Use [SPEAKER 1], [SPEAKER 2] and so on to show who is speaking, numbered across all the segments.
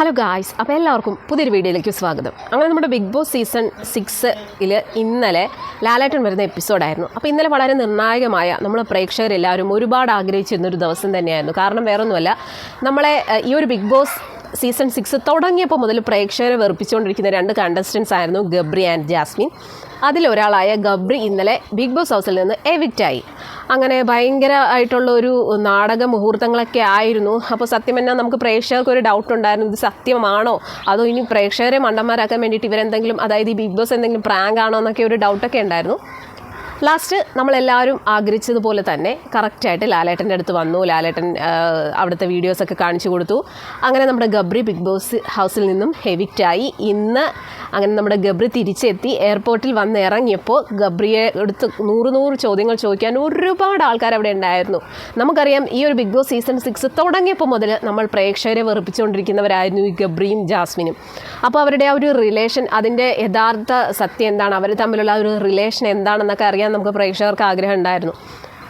[SPEAKER 1] Hello guys അപ്പോൾ എല്ലാവർക്കും പുതിയൊരു വീഡിയോയിലേക്ക് സ്വാഗതം. അങ്ങനെ നമ്മുടെ ബിഗ് ബോസ് സീസൺ സിക്സിൽ ഇന്നലെ ലാലേട്ടൻ വരുന്ന എപ്പിസോഡായിരുന്നു അപ്പോൾ ഇന്നലെ വളരെ നിർണായകമായ നമ്മൾ പ്രേക്ഷകരെല്ലാവരും ഒരുപാട് ആഗ്രഹിച്ചിരുന്നൊരു ദിവസം തന്നെയായിരുന്നു. കാരണം വേറൊന്നുമല്ല നമ്മളെ ഈ ഒരു ബിഗ് ബോസ് സീസൺ സിക്സ് തുടങ്ങിയപ്പോൾ മുതൽ പ്രേക്ഷകരെ വെറുപ്പിച്ചുകൊണ്ടിരിക്കുന്ന രണ്ട് കണ്ടസ്റ്റൻസ് ആയിരുന്നു ഗബ്രി ആൻഡ് ജാസ്മിൻ. അതിലൊരാളായ ഗബ്രി ഇന്നലെ ബിഗ് ബോസ് ഹൗസിൽ നിന്ന് എവിക്റ്റായി അങ്ങനെ ഭയങ്കരമായിട്ടുള്ള ഒരു നാടക മുഹൂർത്തങ്ങളൊക്കെ ആയിരുന്നു. അപ്പോൾ സത്യം എന്നാൽ നമുക്ക് പ്രേക്ഷകർക്ക് ഒരു ഡൗട്ട് ഉണ്ടായിരുന്നു. ഇത് സത്യമാണോ? അതോ ഇനി പ്രേക്ഷകരെ മണ്ടന്മാരാക്കാൻ വേണ്ടിയിട്ട് ഇവരെന്തെങ്കിലും അതായത് ഈ ബിഗ് ബോസ് എന്തെങ്കിലും പ്രാങ്ക് ആണോ എന്നൊക്കെ ഒരു ഡൗട്ടൊക്കെ ഉണ്ടായിരുന്നു. ലാസ്റ്റ് നമ്മളെല്ലാവരും ആഗ്രഹിച്ചതുപോലെ തന്നെ കറക്റ്റായിട്ട് ലാലേട്ടന്റെ അടുത്ത് വന്നു. ലാലേട്ടൻ അവിടുത്തെ വീഡിയോസൊക്കെ കാണിച്ചു കൊടുത്തു. അങ്ങനെ നമ്മുടെ ഗബ്രി ബിഗ് ബോസ് ഹൗസിൽ നിന്നും ഹെവിറ്റായി ഇന്ന് അങ്ങനെ നമ്മുടെ ഗബ്രി തിരിച്ചെത്തി. എയർപോർട്ടിൽ വന്ന് ഇറങ്ങിയപ്പോൾ ഗബ്രിയെ എടുത്ത് നൂറ് നൂറ് ചോദ്യങ്ങൾ ചോദിക്കാൻ ഒരുപാട് ആൾക്കാർ അവിടെ ഉണ്ടായിരുന്നു. നമുക്കറിയാം ഈ ഒരു ബിഗ് ബോസ് സീസൺ സിക്സ് തുടങ്ങിയപ്പോൾ മുതൽ നമ്മൾ പ്രേക്ഷകരെ വെറുപ്പിച്ചുകൊണ്ടിരിക്കുന്നവരായിരുന്നു ഈ ഗബ്രിയും ജാസ്മിനും. അപ്പോൾ അവരുടെ ആ ഒരു റിലേഷൻ അതിന്റെ യഥാർത്ഥ സത്യം എന്താണ്? അവർ തമ്മിലുള്ള ആ ഒരു റിലേഷൻ എന്താണെന്നൊക്കെ അറിയാൻ നമുക്ക് പ്രേക്ഷകർക്ക് ആഗ്രഹം ഉണ്ടായിരുന്നു.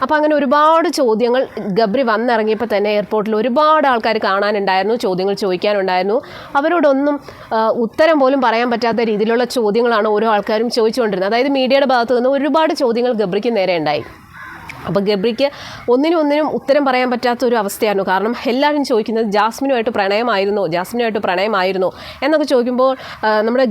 [SPEAKER 1] അപ്പോൾ അങ്ങനെ ഒരുപാട് ചോദ്യങ്ങൾ ഗബ്രി വന്നിറങ്ങിയപ്പോൾ തന്നെ എയർപോർട്ടിൽ ഒരുപാട് ആൾക്കാർ കാണാനുണ്ടായിരുന്നു ചോദ്യങ്ങൾ ചോദിക്കാനുണ്ടായിരുന്നു. അവരോടൊന്നും ഉത്തരം പോലും പറയാൻ പറ്റാത്ത രീതിയിലുള്ള ചോദ്യങ്ങളാണ് ഓരോ ആൾക്കാരും ചോദിച്ചുകൊണ്ടിരുന്നത്. അതായത് മീഡിയയുടെ ഭാഗത്തു നിന്ന് ഒരുപാട് ചോദ്യങ്ങൾ ഗബ്രിക്ക് നേരെ ഉണ്ടായി. അപ്പോൾ ഗബ്രിക്ക് ഒന്നിനും ഒന്നിനും ഉത്തരം പറയാൻ പറ്റാത്ത ഒരു അവസ്ഥയായിരുന്നു. കാരണം എല്ലാവരും ചോദിക്കുന്നത് ജാസ്മിനുമായിട്ട് പ്രണയമായിരുന്നോ? ജാസ്മിനുമായിട്ട് പ്രണയമായിരുന്നോ? എന്നൊക്കെ ചോദിക്കുമ്പോൾ നമ്മുടെ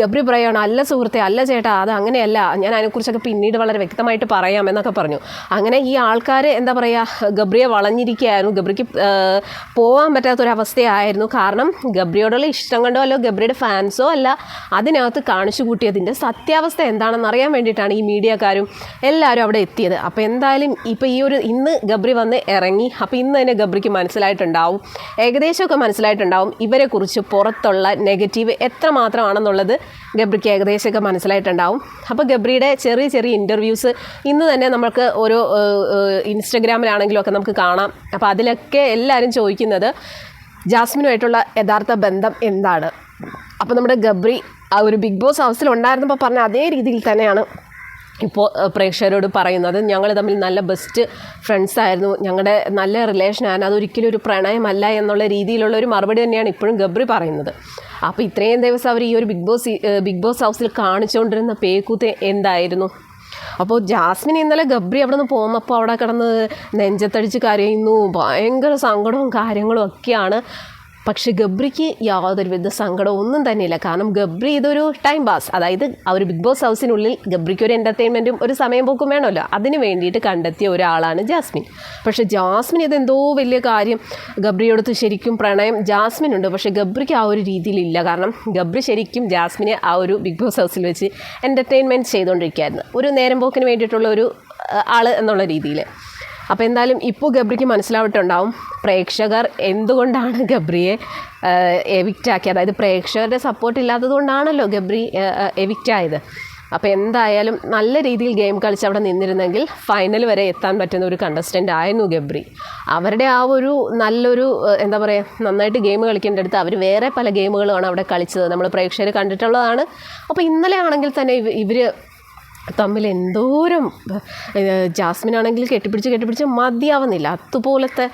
[SPEAKER 1] ഗബ്രി പറയുകയാണ് അല്ല സുഹൃത്തെ അല്ല ചേട്ടാ അത് അങ്ങനെയല്ല. ഞാൻ അതിനെക്കുറിച്ചൊക്കെ പിന്നീട് വളരെ വ്യക്തമായിട്ട് പറയാം എന്നൊക്കെ പറഞ്ഞു. അങ്ങനെ ഈ ആൾക്കാർ എന്താ പറയുക ഗബ്രിയെ വളഞ്ഞിരിക്കുകയായിരുന്നു. ഗബ്രിക്ക് പോകാൻ പറ്റാത്തൊരവസ്ഥയായിരുന്നു കാരണം ഗബ്രിയോടുള്ള ഇഷ്ടം കണ്ടോ അല്ലോ ഗബ്രിയുടെ ഫാൻസോ അല്ല അതിനകത്ത് കാണിച്ചു കൂട്ടിയതിന്റെ സത്യാവസ്ഥ എന്താണെന്ന് അറിയാൻ വേണ്ടിയിട്ടാണ് ഈ മീഡിയക്കാരും എല്ലാവരും അവിടെ എത്തിയത്. അപ്പോൾ എന്തായാലും ഇപ്പോൾ ഈ ഒരു ഇന്ന് ഗബ്രി വന്ന് ഇറങ്ങി അപ്പോൾ ഇന്ന് തന്നെ ഗബ്രിക്ക് മനസ്സിലായിട്ടുണ്ടാവും. ഏകദേശമൊക്കെ മനസ്സിലായിട്ടുണ്ടാവും. ഇവരെക്കുറിച്ച് പുറത്തുള്ള നെഗറ്റീവ് എത്രമാത്രമാണെന്നുള്ളത് ഗബ്രിക്ക് ഏകദേശമൊക്കെ മനസ്സിലായിട്ടുണ്ടാവും. അപ്പോൾ ഗബ്രിയുടെ ചെറിയ ചെറിയ ഇന്റർവ്യൂസ് ഇന്ന് തന്നെ നമുക്ക് ഒരു ഇൻസ്റ്റഗ്രാമിലാണെങ്കിലും ഒക്കെ നമുക്ക് കാണാം. അപ്പോൾ അതിലൊക്കെ എല്ലാവരും ചോദിക്കുന്നത് ജാസ്മിനുമായിട്ടുള്ള യഥാർത്ഥ ബന്ധം എന്താണ്? അപ്പോൾ നമ്മുടെ ഗബ്രി ആ ഒരു ബിഗ് ബോസ് ഹൗസിൽ ഉണ്ടായിരുന്നപ്പോൾ പറഞ്ഞ അതേ രീതിയിൽ തന്നെയാണ് ഇപ്പോൾ പ്രേക്ഷകരോട് പറയുന്നത് ഞങ്ങൾ തമ്മിൽ നല്ല ബെസ്റ്റ് ഫ്രണ്ട്സ് ആയിരുന്നു. ഞങ്ങളുടെ നല്ല റിലേഷനാണ് അതൊരിക്കലും ഒരു പ്രണയമല്ല എന്നുള്ള രീതിയിലുള്ള ഒരു മറുപടി തന്നെയാണ് ഇപ്പോഴും ഗബ്രി പറയുന്നത്. അപ്പോൾ ഇത്രയും ദിവസം അവർ ഈ ഒരു ബിഗ് ബോസ് ബിഗ് ബോസ് ഹൗസിൽ കാണിച്ചുകൊണ്ടിരുന്ന പേക്കൂത്ത് എന്തായിരുന്നു? അപ്പോൾ ജാസ്മിൻ ഇന്നലെ ഗബ്രി അവിടെ നിന്ന് പോകുന്നപ്പോൾ അവിടെ കിടന്ന് നെഞ്ചത്തടിച്ച് കരയുന്നു. ഭയങ്കര സങ്കടവും കാര്യങ്ങളും ഒക്കെയാണ്. പക്ഷേ ഗബ്രിക്ക് യാതൊരുവിധ സങ്കടവും ഒന്നും തന്നെയില്ല. കാരണം ഗബ്രി ഇതൊരു ടൈം പാസ് അതായത് ആ ഒരു ബിഗ് ബോസ് ഹൗസിനുള്ളിൽ ഗബ്രിക്ക് ഒരു എന്റർടൈൻമെന്റും ഒരു സമയം പോക്കും വേണമല്ലോ. അതിന് വേണ്ടിയിട്ട് കണ്ടെത്തിയ ഒരാളാണ് ജാസ്മിൻ. പക്ഷേ ജാസ്മിൻ ഇതെന്തോ വലിയ കാര്യം. ഗബ്രിയോടത്ത് ശരിക്കും പ്രണയം ജാസ്മിൻ ഉണ്ട് പക്ഷേ ഗബ്രിക്ക് ആ ഒരു രീതിയിലില്ല. കാരണം ഗബ്രി ശരിക്കും ജാസ്മിനെ ആ ഒരു ബിഗ് ബോസ് ഹൗസിൽ വെച്ച് എന്റർടൈൻമെന്റ് ചെയ്തുകൊണ്ടിരിക്കുകയായിരുന്നു ഒരു നേരം പോക്കിന് വേണ്ടിയിട്ടുള്ള ഒരു ആൾ എന്നുള്ള രീതിയിൽ അപ്പോൾ എന്തായാലും ഇപ്പോൾ ഗബ്രിക്ക് മനസ്സിലാവിട്ടുണ്ടാവും പ്രേക്ഷകർ എന്തുകൊണ്ടാണ് ഗബ്രിയെ എവിക്റ്റ് ആക്കിയത്? അതായത് പ്രേക്ഷകരുടെ സപ്പോർട്ട് ഇല്ലാത്തത് കൊണ്ടാണല്ലോ ഗബ്രി എവിക്റ്റ് ആയത്. അപ്പോൾ എന്തായാലും നല്ല രീതിയിൽ ഗെയിം കളിച്ച് അവിടെ നിന്നിരുന്നെങ്കിൽ ഫൈനൽ വരെ എത്താൻ പറ്റുന്ന ഒരു കണ്ടസ്റ്റന്റ് ആയിരുന്നു ഗബ്രി. അവരുടെ ആ ഒരു നല്ലൊരു എന്താ പറയുക നന്നായിട്ട് ഗെയിം കളിക്കേണ്ട അടുത്ത് അവർ വേറെ പല ഗെയിമുകളുമാണ് അവിടെ കളിച്ചത്. നമ്മൾ പ്രേക്ഷകർ കണ്ടിട്ടുള്ളതാണ്. അപ്പോൾ ഇന്നലെ ആണെങ്കിൽ തന്നെ ഇവ ഇവർ തമ്മിൽ എന്തോരം ജാസ്മിനാണെങ്കിൽ കെട്ടിപ്പിടിച്ച് കെട്ടിപ്പിടിച്ച് മതിയാവുന്നില്ല. അതുപോലത്തെ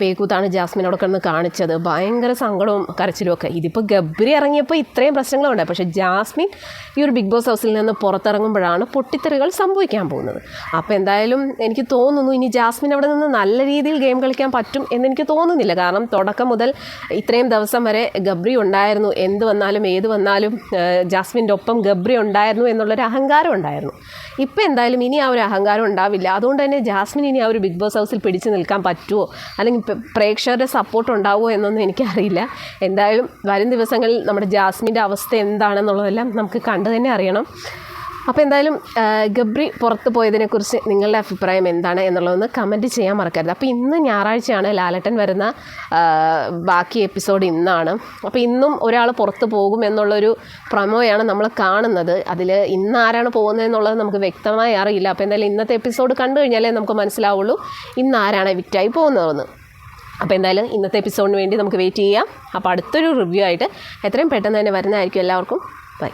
[SPEAKER 1] പേക്കൂത്താണ് ജാസ്മിൻ അവിടെ കിടന്ന് കാണിച്ചത്. ഭയങ്കര സങ്കടവും കരച്ചിലും ഒക്കെ. ഇതിപ്പോൾ ഗബ്രി ഇറങ്ങിയപ്പോൾ ഇത്രയും പ്രശ്നങ്ങളുണ്ട്. പക്ഷേ ജാസ്മിൻ ഈ ഒരു ബിഗ് ബോസ് ഹൗസിൽ നിന്ന് പുറത്തിറങ്ങുമ്പോഴാണ് പൊട്ടിത്തെറികൾ സംഭവിക്കാൻ പോകുന്നത്. അപ്പോൾ എന്തായാലും എനിക്ക് തോന്നുന്നു ഇനി ജാസ്മിൻ അവിടെ നിന്ന് നല്ല രീതിയിൽ ഗെയിം കളിക്കാൻ പറ്റും എന്നെനിക്ക് തോന്നുന്നില്ല. കാരണം തുടക്കം മുതൽ ഇത്രയും ദിവസം വരെ ഗബ്രി ഉണ്ടായിരുന്നു. എന്ത് വന്നാലും ഏത് വന്നാലും ജാസ്മിന്റെ ഒപ്പം ഗബ്രി ഉണ്ടായിരുന്നു എന്നുള്ളൊരു അഹങ്കാരം ഉണ്ടായിരുന്നു. ഇപ്പം എന്തായാലും ഇനി ആ ഒരു അഹങ്കാരം ഉണ്ടാവില്ല. അതുകൊണ്ട് തന്നെ ജാസ്മിൻ ഇനി ആ ഒരു ബിഗ് ബോസ് ഹൗസിൽ പിടിച്ചു നിൽക്കാൻ പറ്റുമോ അല്ലെങ്കിൽ പ്രേക്ഷകരുടെ സപ്പോർട്ട് ഉണ്ടാവുമോ എന്നൊന്നും എനിക്കറിയില്ല. എന്തായാലും വരും ദിവസങ്ങളിൽ നമ്മുടെ ജാസ്മിന്റെ അവസ്ഥ എന്താണെന്നുള്ളതെല്ലാം നമുക്ക് കണ്ടു തന്നെ അറിയണം. അപ്പോൾ എന്തായാലും ഗബ്രി പുറത്ത് പോയതിനെക്കുറിച്ച് നിങ്ങളുടെ അഭിപ്രായം എന്താണ് എന്നുള്ളതൊന്ന് കമന്റ് ചെയ്യാൻ മറക്കരുത്. അപ്പോൾ ഇന്ന് ഞായറാഴ്ചയാണ് ലാലട്ടൻ വരുന്ന ബാക്കി എപ്പിസോഡ് ഇന്നാണ്. അപ്പോൾ ഇന്നും ഒരാൾ പുറത്ത് പോകും എന്നുള്ളൊരു പ്രമോയാണ് നമ്മൾ കാണുന്നത്. അതിൽ ഇന്ന് ആരാണ് പോകുന്നത് എന്നുള്ളത് നമുക്ക് വ്യക്തമായി അറിയില്ല. അപ്പോൾ എന്തായാലും ഇന്നത്തെ എപ്പിസോഡ് കണ്ടു കഴിഞ്ഞാലേ നമുക്ക് മനസ്സിലാവുള്ളൂ ഇന്ന് ആരാണ് വിക്റ്റായി പോകുന്നതെന്ന്. അപ്പോൾ എന്തായാലും ഇന്നത്തെ എപ്പിസോഡിന് വേണ്ടി നമുക്ക് വെയിറ്റ് ചെയ്യാം. അപ്പോൾ അടുത്തൊരു റിവ്യൂ ആയിട്ട് എത്രയും പെട്ടെന്ന് തന്നെ വരുന്നതായിരിക്കും. എല്ലാവർക്കും ബൈ